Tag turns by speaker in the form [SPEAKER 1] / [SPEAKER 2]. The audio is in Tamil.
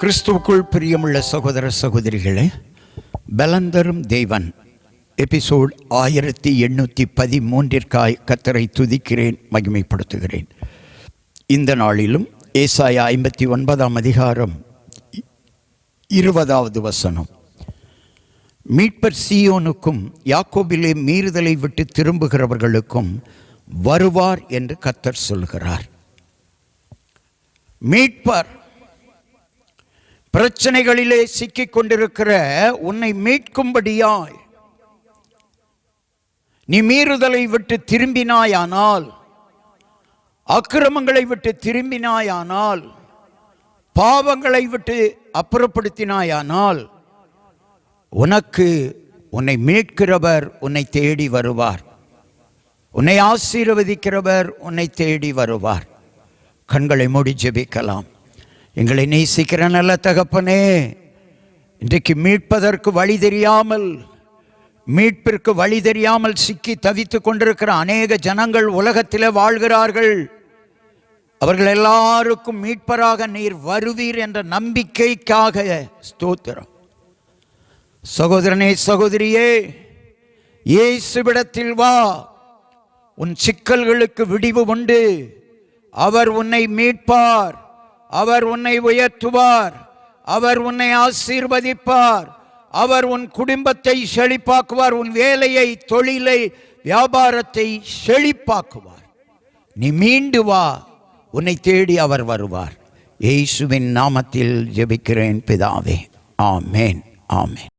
[SPEAKER 1] கிறிஸ்துவுக்குள் பிரியமுள்ள சகோதர சகோதரிகளே பலந்தரும் தேவன். எபிசோட் ஆயிரத்தி எண்ணூற்றி பதிமூன்றிற்காய் கத்தரை துதிக்கிறேன் மகிமைப்படுத்துகிறேன். இந்த நாளிலும் ஏசாய ஐம்பத்தி ஒன்பதாம் அதிகாரம் இருபதாவது வசனம். மீட்பர் சியோனுக்கும் யாக்கோபிலே மீறுதலை விட்டு திரும்புகிறவர்களுக்கும் வருவார் என்று கத்தர் சொல்கிறார் மீட்பர் பிரச்சனைகளிலே சிக்கிக் கொண்டிருக்கிற உன்னை மீட்கும்படியாய். நீ மீறுதலை விட்டு திரும்பினாயானால் அக்கிரமங்களை விட்டு திரும்பினாயானால் பாவங்களை விட்டு அப்புறப்படுத்தினாயானால் உனக்கு உன்னை மீட்கிறவர் உன்னை தேடி வருவார். உன்னை ஆசீர்வதிக்கிறவர் உன்னை தேடி வருவார். கண்களை மூடி ஜெபிக்கலாம். எங்களை நேசிக்கிற நல்ல தகப்பனே இன்றைக்கு மீட்பதற்கு வழி தெரியாமல் மீட்பிற்கு வழி தெரியாமல் சிக்கி தவித்து கொண்டிருக்கிற அநேக ஜனங்கள் உலகத்தில் வாழ்கிறார்கள். அவர்கள் எல்லாருக்கும் மீட்பராக நீர் வருவீர் என்ற நம்பிக்கைக்காக ஸ்தோத்திரம். சகோதரனே சகோதரியே இயேசுவிடத்தில் வா. உன் சிக்கல்களுக்கு விடிவு உண்டு. அவர் உன்னை மீட்பார். அவர் உன்னை உயர்த்துவார். அவர் உன்னை ஆசீர்வதிப்பார். அவர் உன் குடும்பத்தை செழிப்பாக்குவார். உன் வேலையை தொழிலை வியாபாரத்தை செழிப்பாக்குவார். நீ மீண்டு வா. உன்னை தேடி அவர் வருவார். இயேசுவின் நாமத்தில் ஜெபிக்கிறேன் பிதாவே. ஆமேன். ஆமேன்.